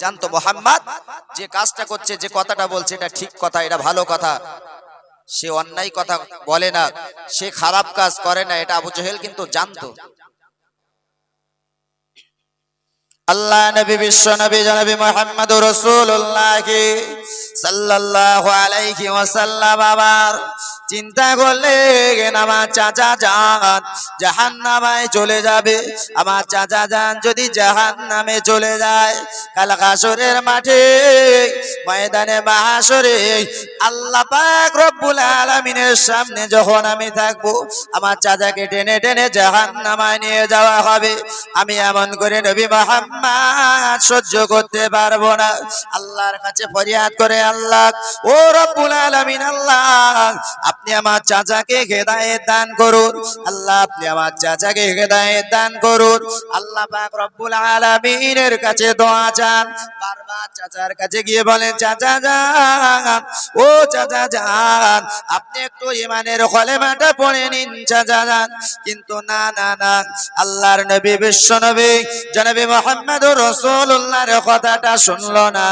জানতো মোহাম্মদ, যে কাজটা করছে, যে কথাটা বলছে, এটা ঠিক কথা, এটা ভালো কথা। সে অন্যায় কথা বলে না, সে খারাপ কাজ করে না, এটা আবু জহেল কিন্তু জানতো। আল্লাহ, নবী, বিশ্ব নবী, জনবী মোহাম্মদ রসুল্লাহ সাল্লাল্লাহু আলাইহি ওয়াসাল্লাম আবার চিন্তা করলেন আমার চাচা যান জাহান নামায় চলে যাবে। আমার চাচা যান, যদি জাহান নামে চলে যায়, কাল মাঠে, ময়দানে মাহাসরে আল্লাহ পাক রব্বুল আলামিনের সামনে যখন আমি থাকব, আমার চাচাকে টেনে টেনে জাহান নামায় নিয়ে যাওয়া হবে। আমি এমন করে নবী মোহাম্মদ সহ্য করতে পারব না। আল্লাহর কাছে ফরিয়াদ করে আল্লাহ, ও রব্বুল আলামিন, আল্লাহ, আপনি আমার চাচাকে হেদায়েত দান করুন। আল্লাহ, আপনি আমার চাচাকে হেদায়েত দান করুন। আল্লাহ পাক রব্বুল আলামিনের কাছে দোয়া চান। বারবার চাচার কাছে গিয়ে বলেন, চাচা যান, ও চাচা যান, আপনি একটু ইমানের কলেমাটা পড়ে নিন, চাচা যান। কিন্তু না না না, আল্লাহর নবী, বিশ্ব নবী, জনবী মোহাম্মদ রসুল্লাহর কথাটা শুনলো না।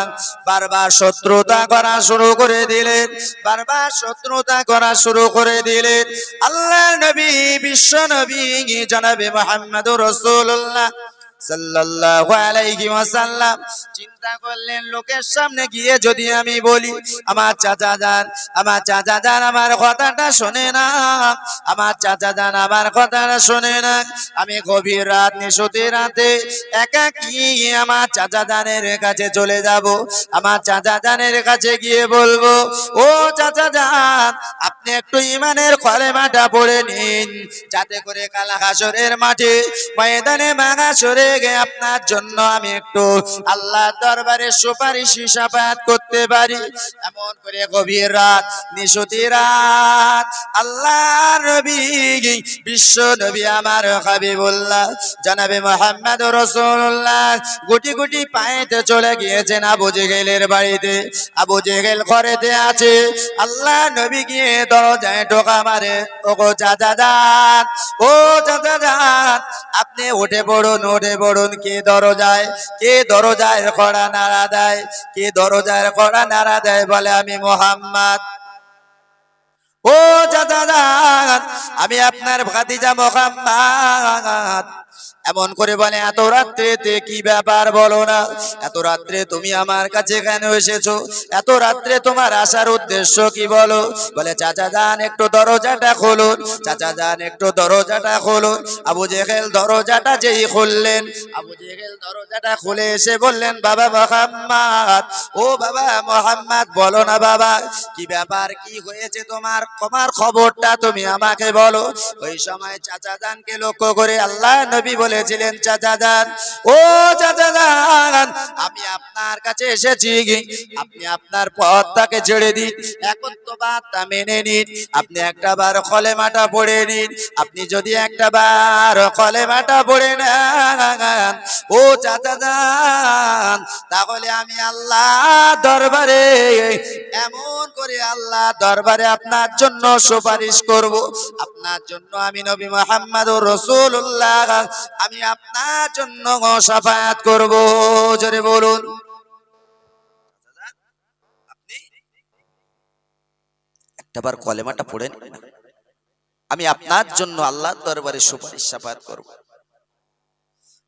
বারবার শত্রুতা করা শুরু করে দিলেন। বারবার শত্রুতা করা শুরু করে দিলেন। আল্লাহর নবী, বিশ্ব নবী, জনাবে মোহাম্মদুর রসুল্লাহ সাল্লাল্লাহু আলাইহি ওয়াসাল্লাম। চিন্তা করলেন, লোকের সামনে গিয়ে যদি আমি বলি, আমার চাচা যান, আমার চাচা যান, আমার কথাটা শোনে না, আমার চাচা যান, আমার কথাটা শোনে না। আমি গভীর রাত রাতে একাকি আমার চাচা জানের কাছে চলে যাব। আমার চাচা জানের কাছে গিয়ে বলব, ও চাচা যান, আপনি একটু ইমানের কলেমাটা পড়ে নিন। যাতে করে কালা হাসরের মাঠে ময়দানে মাগাসরে গে আপনার জন্য আমি একটু আল্লাহ দরবারে সুপারিশ হিসাবাত করতে পারি। এমন করে গভীর রাত, নিশুতি রাত আল্লাহ নবী বিশ্ব নবী আমার হাবিবুল্লাহ, জানাবে মোহাম্মদ রসুল্লাহ, গুটি গুটি পায়েতে চলে গিয়েছেন আবু জেগেলের বাড়িতে। আবু জেগেল ঘরেতে আছে। আল্লাহ নবী গিয়ে দরজায় ঢোকা মারে ও গো চাচা যান, ও চাচা যান, আপনি উঠে পড়ুন উঠে পড়ুন, কে দরজায় কে দরজায় কড়া নাড়া দেয়? কে দরজায় কড়া নাড়া দেয় বলে আমি মোহাম্মদ? ও চাচা আমি আপনার ভাতিজা মোহাম্মদ। এমন করে বলে, এত রাত্রেতে কি ব্যাপার বলো না? এত রাত্রে তুমি আমার কাছে কেন এসেছ? এত রাত্রে তোমার আসার উদ্দেশ্য কি বলো? বলে, চাচা যান, একটু দরজাটা খুলুন। চাচা যান, একটু দরজাটা খুলুন। আবু জেহেল দরজাটা যেই খুললেন, আবু জেহেল দরজাটা খুলে এসে বললেন, বাবা মোহাম্মদ, ও বাবা মোহাম্মদ, বলো না বাবা, কি ব্যাপার, কি হয়েছে তোমার? তোমার খবরটা তুমি আমাকে বলো। ওই সময় চাচা যানকে লক্ষ্য করে আল্লাহ নবী বলেছিলেন চাচা যান ও চাচা যান আমি আপনার কাছে এসেছি। আপনি আপনার পথটাকে ছেড়ে দিন। এখন তো বার্তা মেনে নিন। আপনি একটা বার কলেমাটা পড়ে নিন। আপনি যদি একটা বার কলেমাটা পড়ে নেন, ও চাচা যান তাহলে আমি আল্লাহ দরবারে, এমন করে আল্লাহ দরবারে আপনার জন্য সুপারিশ করব। আপনার জন্য আমি নবী মোহাম্মদ রসুল্লাহ আমি আপনার জন্য সাফায়াত করব। জোরে বলুন। একটাবার কলেমাটা পড়েন। আমি আপনার জন্য আল্লাহর দরবারে সুপারিশ সাফায়াত করব।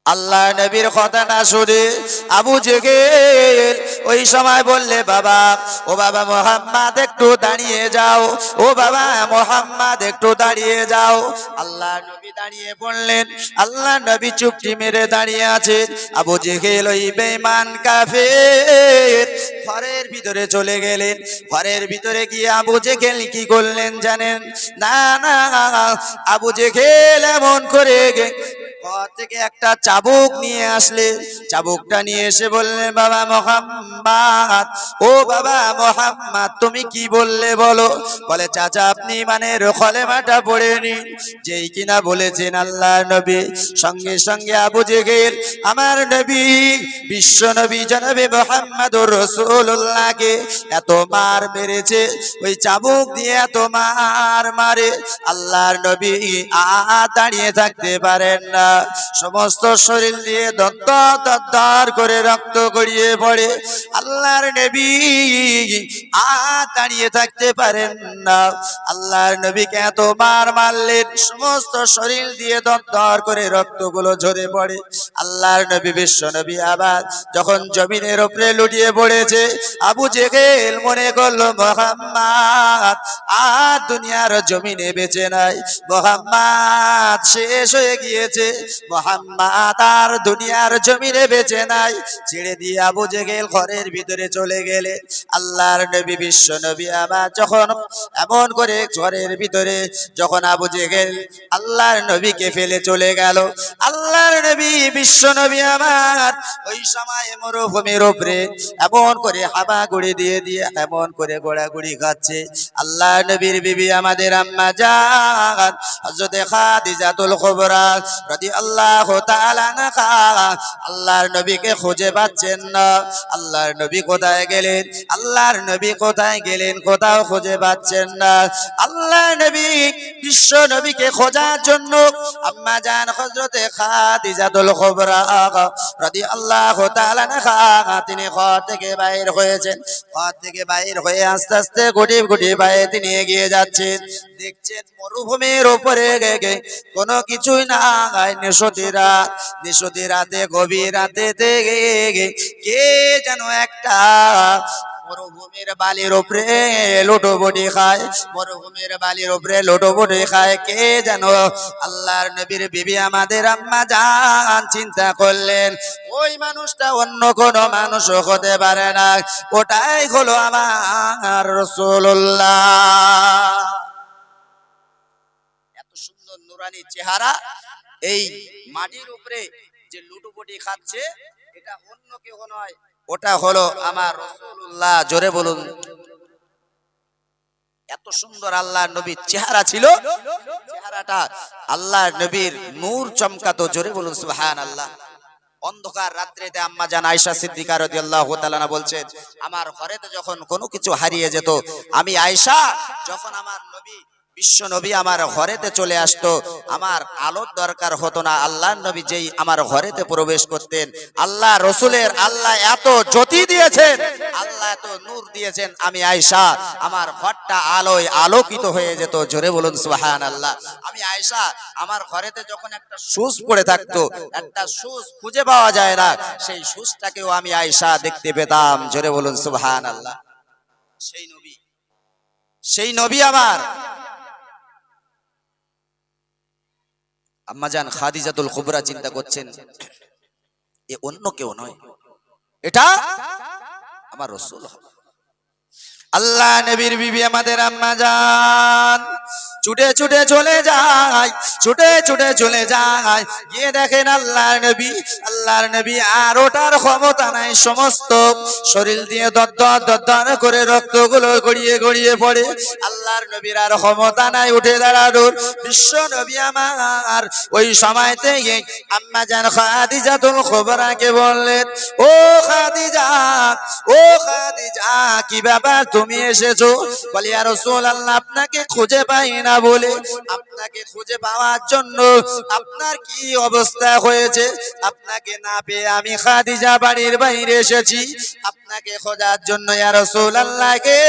আল্লাহ নবীর কথা না শুনে আবু জেগেল ওই সময় বললে, বাবা, ও বাবা মোহাম্মদ, একটু দাঁড়িয়ে যাও। ও বাবা মোহাম্মদ, একটু দাঁড়িয়ে যাও। আল্লাহ নবী দাঁড়িয়ে বললেন, আল্লাহ নবী চুপটি মেরে দাঁড়িয়ে আছে আবু জেগেল ওই বেমান কাফের। ঘরের ভিতরে চলে গেলেন। ঘরের ভিতরে গিয়ে আবু জেগেল কি করলেন জানেন? না না, আবু জেগেল এমন করে ঘর থেকে একটা চাবুক নিয়ে আসলে। চাবুকটা নিয়ে এসে বললেন বাবা মোহাম্মদ। ও বাবা মোহাম্মদ, তুমি কি বললে বলো? বলে, চাচা, আপনি মানে কলেমাটা পড়ে নিন। যেই কিনা বলেছেন আল্লাহ নবী। সঙ্গে সঙ্গে আবু জেগের আমার নবী, বিশ্ব নবী জনাবে মোহাম্মদ রসুল্লাহকে এত মার মেরেছে। ওই চাবুক দিয়ে এত মার মারে। আল্লাহর নবী আ, দাঁড়িয়ে থাকতে পারেন না। সমস্ত শরীর দিয়ে দত্ত দদ্দার করে রক্ত গড়িয়ে পড়ে। আল্লাহর নবী আর দাঁড়িয়ে থাকতে পারেন না। আল্লাহর নবীকে এত মার মারলেন সমস্ত শরীর দিয়ে দদ্দর করে রক্তগুলো ঝরে পড়ে। আল্লাহর নবী, বিশ্ব নবী আবার যখন জমিনের উপরে লুটিয়ে পড়েছে, আবু জেগেল মনে করল, মোহাম্মদ, আর দুনিয়ার জমিনে বেঁচে নাই। মোহাম্মদ শেষ হয়ে গিয়েছে। মোহাম্মদ আর দুনিয়ার জমিনে বেঁচে নাই। ছেড়ে দিয়ে আবু জেগেল ঘরের ভিতরে চলে গেলে। আল্লাহর নবী, বিশ্ব নবী আবার যখন এমন করে ঘরের ভিতরে যখন আবু জেগেল আল্লাহর নবীকে ফেলে চলে গেল। আল্লাহর নবী, বিশ্ব নবী আমার ওই সময় মরুভূমির উপরে এমন করে হাবা গুড়ি দিয়ে দিয়ে এমন করে গোড়াগুড়ি খাচ্ছে। আল্লাহ নবীর বিবি আমাদের আম্মা জান, হযরতে খাদিজাতুল কুবরা রাদিয়াল্লাহু তাআলা আল্লাহর নবীকে খুঁজে পাচ্ছেন না। আল্লাহর নবী কোথায় গেলেন? আল্লাহর নবী কোথায় গেলেন? কোথাও খুঁজে পাচ্ছেন না। আল্লাহর নবী বিশ্ব নবীকে খোঁজার জন্য আম্মা জান হযরতে খাদিজাতুল কুবরা রাদিয়াল্লাহু তাআলা আনহা তিনি ঘর থেকে বাইর হয়েছেন। ঘর থেকে বাইর হয়ে আস্তে আস্তে গুটি গুটি পায়ে তিনি এগিয়ে যাচ্ছেন। দেখছেন, মরুভূমির উপরে গে কোনো কিছুই না নিশতি রাত। নিশতি রাতে, গভীর রাতে গে কে যেন একটা মরুভূমির বালির উপরে লোটোবটি খায়। মরুভূমির বালির উপরে লোটোবটি খায়। কে যেন আল্লাহর নবীর বিবি আমাদের আম্মা জান চিন্তা করলেন, ওই মানুষটা অন্য কোন মানুষ হতে পারে না। ওটাই হলো আমার রসুল্লাহ নুরানি চেহারা, এই মাটির উপরে যে লুটুপুটি খাচ্ছে, এটা অন্য কেউ নয়। ওটা হলো আমার রসুল্লাহ জোরে বলুন। এত সুন্দর আল্লাহ নবীর চেহারা ছিল, চেহারাটা আল্লাহ নবীর নূর চমকাতো, জোরে বলুন সুহান আল্লাহ অন্ধকার রাত্রিতে আম্মা জান আয়েশা সিদ্দিকা রাদিয়াল্লাহু তাআলা আমার ঘরেতে যখন কোনো কিছু হারিয়ে যেত, আমি আয়েশা, যখন আমার নবী বিশ্ব নবী আমার ঘরেতে চলে আসতো। আমার আলোর দরকার হতো না। আল্লাহ নবী যেই আমার ঘরেতে প্রবেশ করতেন, আল্লাহ রসুলের আল্লাহ এত জ্যোতি দিয়েছেন, আল্লাহ এত নূর দিয়েছেন। আমি আয়সা আমার ঘরটা আলোয় আলোকিত হয়ে যেত। জোরে বলুন সুহান আল্লাহ আমি আয়সা আমার ঘরেতে যখন একটা সুস পড়ে থাকতো, একটা সুস খুঁজে পাওয়া যায় না, সেই সুসটাকেও আমি আয়সা দেখতে পেতাম। জোরে বলুন সুহান আল্লাহ সেই নবী সেই নবী আমার আম্মাজান খাদিজাতুল কুবরা চিন্তা করছেন এ অন্য কেউ নয়। এটা আমার রসুল হবে। আল্লাহ নবীর বিবি আমাদের আম্মা জান ছুটে ছুটে চলে যায়, ছুটে ছুটে চলে যায়। গিয়ে দেখেন আল্লাহর নবী আল্লাহর নবী আর ওটার ক্ষমতা নাই সমস্ত। শরীর দিয়ে দদ্দর দদ্দর করে রক্তগুলো গড়িয়ে গড়িয়ে পড়ে। আল্লাহর নবীর আর ক্ষমতা নাই, উঠে দাঁড়ানোর। বিশ্ব নবী আমার। ওই সময় থেকে আম্মা জান খাদিজাতুল খুবরাকে বললেন, ও খাদিজা ও খাদিজা, কি ব্যাপার তুমি এসেছ? বলি আর রসুল আল্লাহ আপনাকে খুঁজে পাই না বলে। আপনাকে খুঁজে পাওয়ার জন্য আপনার কি অবস্থা হয়েছে? আপনাকে না পেয়ে আমি খাদিজা বাড়ির বাইরে এসেছি। আপনাকে খোঁজার জন্য, ইয়া রসুল আল্লাহকে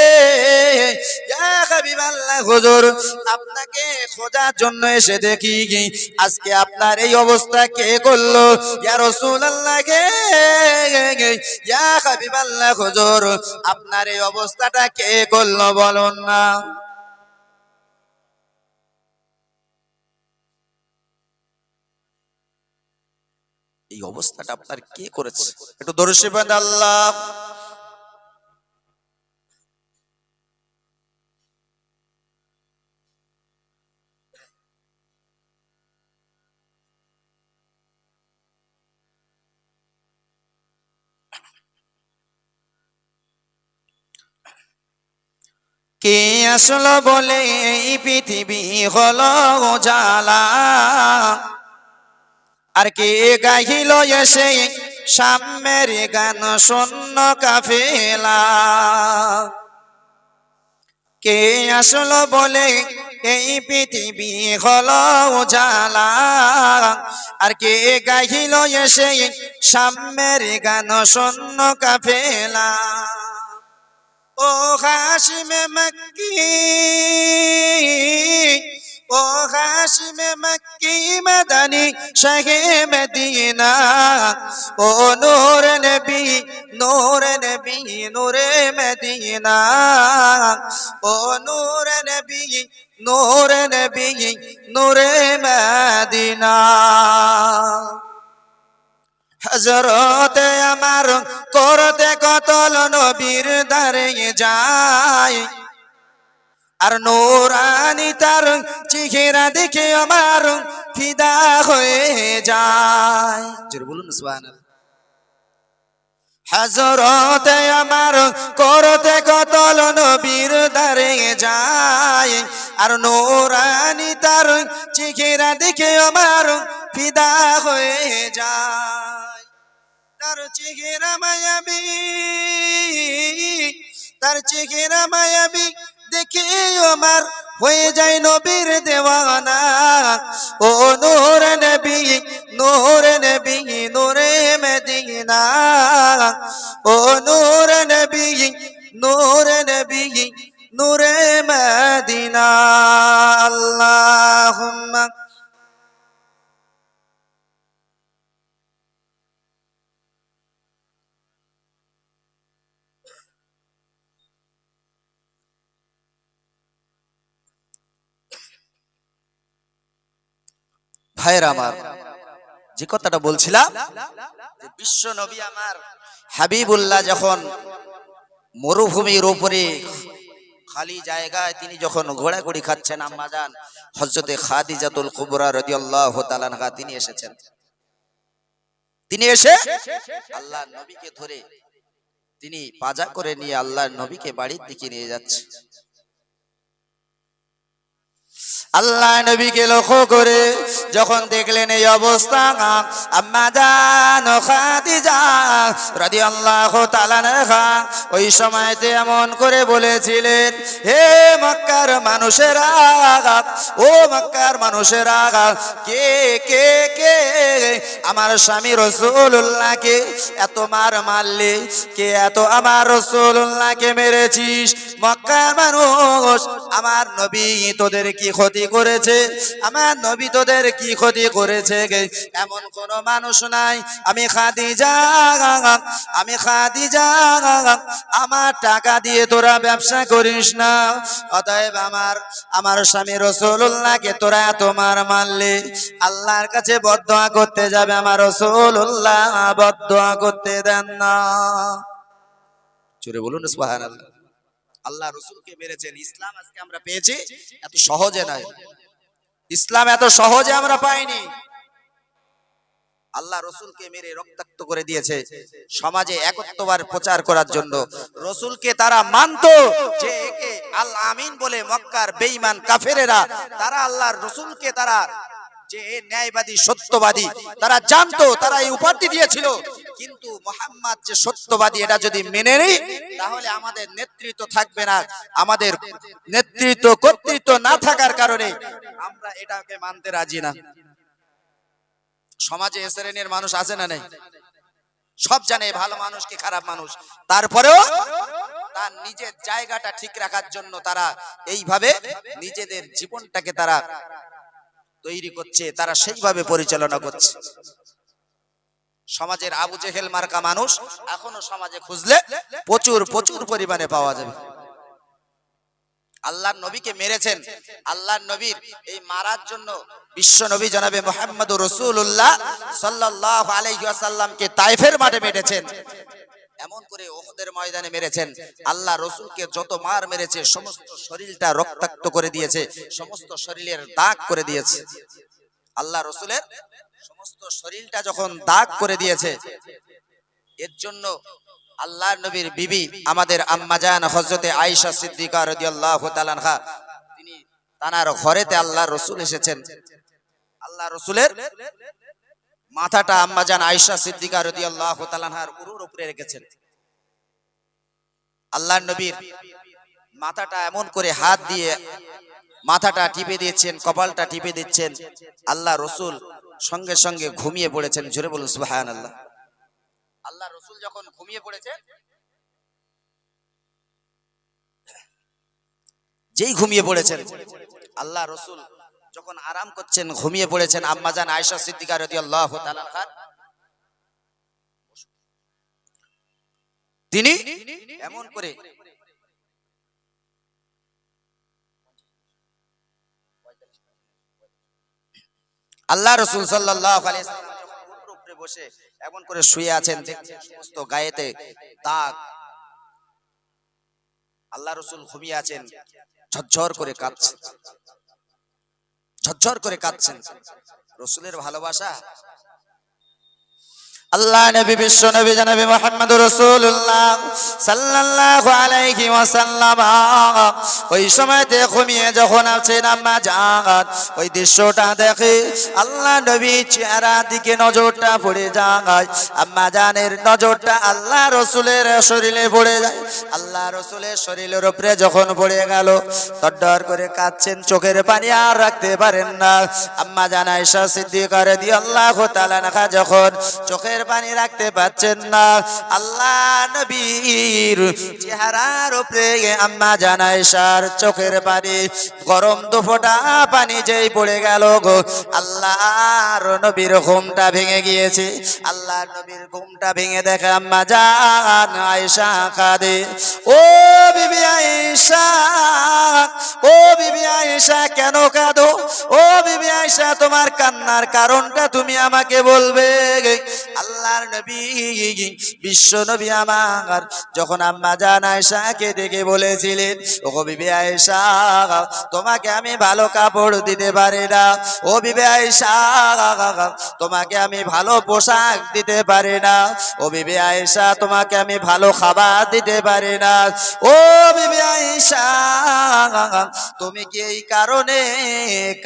আপনাকে খোঁজার জন্য এসে দেখি। কি আজকে আপনার এই অবস্থা কে করল? ইয়া রসুল আল্লাহকে ইয়া আপনার এই অবস্থাটা কে করল, বলুন না। এই অবস্থাটা আপনার কে করেছে? একটু দর্শি আল্লাহ। কে আসলো বলে এই পৃথিবী হল জালা আর কে গাইল এসে সাম্যের গান শূন্য কাফেলা? কে আসলো বলে এই পৃথিবী হল জালা আর কে গাইল এসে সাম্যের গান শূন্য কাফেলা? হাসিমে মক্কি, ও হাসিমে মক্কি মদনী শাহে মদিনা, ও নূর নবী নূর নবী, নূরে মদিনা, ও নূর নবী নূর নবী, নূরে মদিনা। হজরতে আমার করতে কতল নবীর দাঁড়িয়ে যায় আর নোরানি তার চেহারা দেখে আমার ফিদা হয়ে যায়। বলুন সুবহানাল্লাহ। হজরতে আমার করতে কতল নবীর দারে যায়। আর নোরানি তার চিখিরা দেখে আমার ফিদা হয়ে যায়। তার চিখিরা মায়াবি, তার চেহারা মায়াবী দেখে আমার হয়ে যায় নবীর দেওয়ানা। ও নূর নবী নূর নবী, নূরে মদিনা। ও নূর নবী ভাইয়ের আমার, যে কথাটা বলছিলাম বিশ্ব নবী আমার, হাবিবুল্লাহ যখন মরুভূমির উপরে খালি জায়গায় তিনি যখন ঘোড়াঘুড়ি খাচ্ছেন, আম্মা যান হজরতে খাদিজাতুল কুবরা রাদিয়াল্লাহু তাআলা আনহা, তিনি এসেছেন। তিনি এসে আল্লাহ নবীকে ধরে তিনি পাজা করে নিয়ে আল্লাহর নবীকে বাড়ির দিকে নিয়ে যাচ্ছে। আল্লাহ নবীকে লক্ষ্য করে যখন দেখলেন এই অবস্থা ওই সময়তে এমন করে বলেছিলেন, হে মক্কার মানুষের মানুষেরা ও মক্কার মানুষের মানুষেরা কে কে কে আমার স্বামী রসুল্লাহকে এত মার মারলে, কে এত আমার রসুল্লাহকে মেরেছিস মক্কার মানুষ, আমার নবী তোদের কি ক্ষতি করেছে? আমার নবী তোদের কি ক্ষতি করেছে? এমন কোন মানুষ নাই। আমি খাদিজা আমি খাদিজা, আমার টাকা দিয়ে তোরা ব্যবসা করিস না। অতএব আমার আমার স্বামী রসুল্লাহকে তোরা তোমার মারলে আল্লাহর কাছে বদয়া করতে যাবে, আমার রসুল্লাহ বদয়া করতে দেন না। চুরে বলুন, সুবহানাল্লাহ। আল্লাহ রসুলকে মেরেছেন। ইসলাম আজকে আমরা পেয়েছি, এত সহজে নয়। ইসলাম এত সহজে আমরা পাইনি। আল্লাহ রসুলকে মেরে রক্তাক্ত করে দিয়েছে। সমাজে একত্ববার প্রচার করার জন্য। রসুলকে তারা মানতো যে একে আল আমিন বলে মক্কার বেঈমান কাফেরেরা, তারা আল্লাহর রসুলকে তারা যে ন্যায়বাদী, সত্যবাদী, তারা জানতো, তারা এই উপাধি দিয়েছিল। কিন্তু মোহাম্মদ যে সত্যবাদী, এটা যদি মেনে নেই, তাহলে আমাদের নেতৃত্ব থাকবে না। আমাদের নেতৃত্ব, কর্তৃত্ব না থাকার কারণে আমরা এটাকে মানতে রাজি না। সমাজে শ্রেণির মানুষ আছে না নেই? সব জানে ভালো মানুষ কি খারাপ মানুষ। তারপরেও তার নিজের জায়গাটা ঠিক রাখার জন্য তারা এইভাবে নিজেদের জীবনটাকে তারা তৈরি করছে, তারা সেইভাবে পরিচালনা করছে। সমাজের আবু জেহেল মার্কা মানুষ এখনও সমাজে খুঁজলে প্রচুর প্রচুর পরিমাণে পাওয়া যাবে। আল্লাহর নবীকে মেরেছেন। আল্লাহর নবীর এই মারার জন্য বিশ্ব নবী জনাবে মোহাম্মদ রসুল্লাহ সাল্লাহ আলাইসাল্লামকে তাইফের মাঠে মেরেছেন এমন করে ওহদের ময়দানে মেরেছেন। আল্লাহ রসুলকে যত মার মেরেছে, সমস্ত শরীরটা রক্তাক্ত করে দিয়েছে, সমস্ত শরীরের দাগ করে দিয়েছে। আল্লাহ রসুলের সমস্ত শরীরটা যখন দাগ করে দিয়েছে, এর জন্য আল্লাহ নবীর বিবি, আমাদের আম্মাজান হজরতে আয়েশা সিদ্দিকা রাদিয়াল্লাহু তাআলা আনহা, তিনি তানার ঘরেতে আল্লাহ রসুল এসেছেন। আল্লাহ রসুলের মাথাটা আম্মাজান আয়েশা সিদ্দিকা রাদিয়াল্লাহু তাআলা আনহার উরুর উপরে রেখেছেন। আল্লাহ নবীর মাথাটা এমন করে হাত দিয়ে মাথাটা টিপে দিয়েছেন, কপালটা টিপে দিচ্ছেন। আল্লাহ রসুল সঙ্গে সঙ্গে ঘুমিয়ে পড়েছেন, জোরে বলুন সুবাহান আল্লাহ আল্লাহ রসুল যখন ঘুমিয়ে পড়েছেন, যেই ঘুমিয়ে পড়েছেন, আল্লাহ রসুল যখন আরাম করছেন, ঘুমিয়ে পড়েছেন আম্মাজান আয়েশা সিদ্দিকা রাদিয়াল্লাহু তাআলা তিনি এমন করে আল্লাহ রসুল যখন বসে এমন করে শুয়ে আছেন সমস্ত গায়েতে দাগ। আল্লাহ রসুল ঘুমিয়ে আছেন, ঝরঝর করে কাঁদছেন ঝরঝর করে কাঁদছেন। রসুলের ভালোবাসা আল্লাহ নবী, বিশ্ব নবী, জনাবি মোহাম্মদ রসুল্লাহ সাল্লাল্লাহু আলাইহি ওয়াসাল্লাম। ওই সময়তে ঘুমিয়ে যখন আছেন আম্মা ওই দৃশ্যটা দেখে আল্লাহ নবী চেহারা দিকে নজরটা পড়ে যায়। আম্মা জানের নজরটা আল্লাহ রসুলের শরীরে পড়ে যায়। আল্লাহ রসুলের শরীরের উপরে যখন পড়ে গেল তড্ডর করে কাঁদছেন, চোখের পানি আর রাখতে পারেন না। আম্মা জান আয়েশা সিদ্দিকা রাদিয়াল্লাহু তাআলা নাকা যখন চোখের পানি রাখতে পাচ্ছেন না। আল্লাহ নবীর চেহারার উপরে আম্মা জান আয়েশার চোখের পানি, গরম দুফোটা পানি যেই পড়ে গেল গো। আল্লাহর নবীর ঘুমটা ভেঙে গিয়েছে। আল্লাহ নবীর ঘুমটা ভেঙে দেখে আম্মা জান আয়েশা কাঁদে। ও বিবি আয়েশা, ও বিবি আয়েশা কেন কাঁদো? ও বিবি আয়েশা, তোমার কান্নার কারণটা তুমি আমাকে বলবে। আল্লাহর নবী, বিশ্ব নবী আমার। যখন আম্মা জান আয়েশাকে ডেকে বলেছিলেন, ও বিবি আয়েশা, তোমাকে আমি ভালো কাপড় দিতে পারি না। ও বিবি আয়েশা, তোমাকে আমি ভালো পোশাক দিতে পারি না। ও বিবি আয়েশা, তোমাকে আমি ভালো খাবার দিতে পারি না। ও বিবি আয়েশা, তুমি কি এই কারণে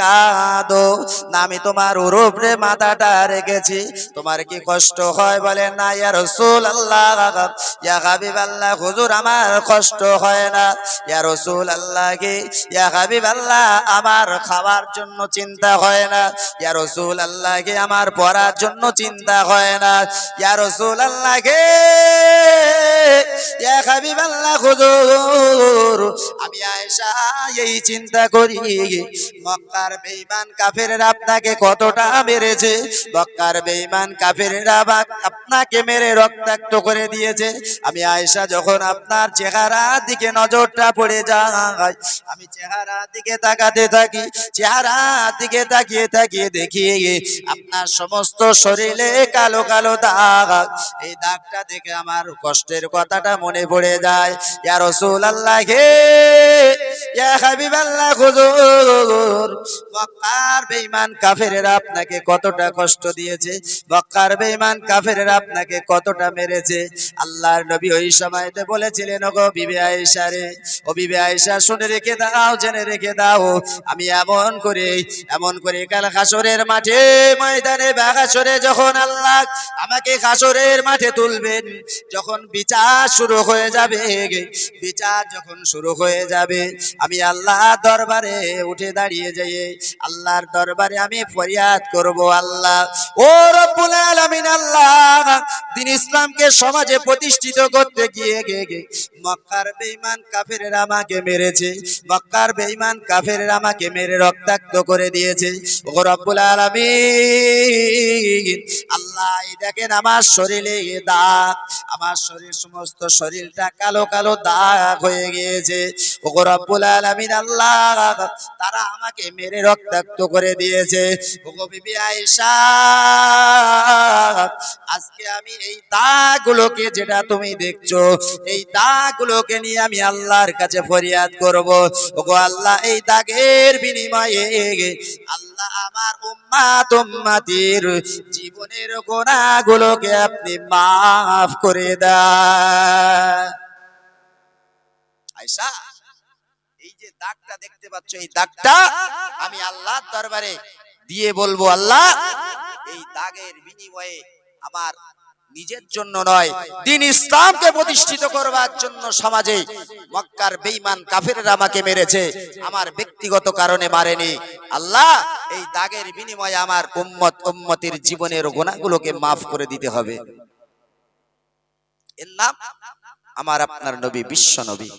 কাঁদো? না, আমি তোমার উপরে মাথাটা রেখেছি। তোমার কি কষ্ট হয় বলে না ইয়া রসুল আল্লাহ ইয়া হাবিব আল্লাহ হুজুর, আমার কষ্ট হয় না। ইয়া রসুল আল্লাহ কি ইয়া হাবিব আল্লাহ আমার খাওয়ার জন্য চিন্তা হয় না। ইয়া রসুল আল্লাহ কি আমার পড়ার জন্য চিন্তা হয় না। ইয়া রসুল আল্লাহ কে ইয়া হাবিব আল্লাহ হুজুর আমি আয়েশা এই চিন্তা করি, মক্কার বেঈমান কাফেরেরা আপনাকে কতটা মেরেছে? মক্কার বেঈমান কাফেরেরা আপনাকে মেরে রক্তাক্ত করে দিয়েছে। আমি আয়েশা যখন আপনার চেহারা দিকে নজরটা পড়ে যায়, আমি চেহারা দিকে তাকাতে থাকি চেহারা দিকে তাকিয়ে তাকিয়ে দেখি, আপনার সমস্ত শরীরে কালো কালো দাগ। এই দাগটা দেখে আমার কষ্টের কথাটা মনে পড়ে যায়। ইয়া রাসূলুল্লাহ, হে আল্লাহর নবী ওই বলেছিলেন, ওগো বিবি রে, ও বিবি শুনে রেখে দাও, জেনে রেখে দাও, আমি এমন করে এমন করে কাল হাসরের মাঠে, ময়দানে বাগাসরে যখন আল্লাহ আমাকে হাসরের মাঠে তুলবেন, যখন বিচার শুরু হয়ে যাবে, বিচার যখন শুরু হয়ে যাবে। আমি আল্লাহ দরবারে উঠে দাঁড়িয়ে যাই আল্লাহর দরবারে আমি ফরিয়াদ করব আল্লাহ। ও রব্বুল আলামিন আল্লাহ, দিন ইসলামকে সমাজে প্রতিষ্ঠিত করতে গিয়ে মক্কার বেঈমান কাফেরেরা আমাকে মেরেছে, মক্কার বেঈমান কাফেরেরা আমাকে মেরে রক্তাক্ত করে দিয়েছে। ও রব্বুল আলামিন, আল্লাহ দেখেন আমার শরীরে দাগ, আমার শরীর সমস্ত শরীরটা কালো কালো দাগ হয়ে গিয়েছে। ও রব্বুল আলামিন, আল্লাহ তারা আমাকে মেরে রক্তাক্ত করে দিয়েছে। ও বিবি আয়েশা, আজকে আমি এই দাগগুলোকে যেটা তুমি দেখছ, এই দাগগুলোকে নিয়ে আমি আল্লাহর কাছে ফরিয়াদ করব। ওগো আল্লাহ, এই দাগের বিনিময়ে আল্লাহ আমার উম্মাত উম্মাতির জীবনের গোনাগুলোকে আপনি মাফ করে দেন। আয়েশা, এই যে দাগটা দেখতে পাচ্ছ, এই দাগটা আমি আল্লাহর দরবারে দিয়ে বলব, আল্লাহ, এই দাগের বিনিময়ে আমার নিজের জন্য নয়, দিন ইসলামকে প্রতিষ্ঠিত করবার জন্য সমাজে মক্কার বেঈমান কাফেররা আমাকে মেরেছে, আমার ব্যক্তিগত কারণে মারেনি। আল্লাহ, এই দাগের বিনিময়ে আমার উম্মত উম্মতির জীবনের গোনাগুলোকে মাফ করে দিতে হবে। এর নাম, আমার আপনার নবী, বিশ্ব নবী।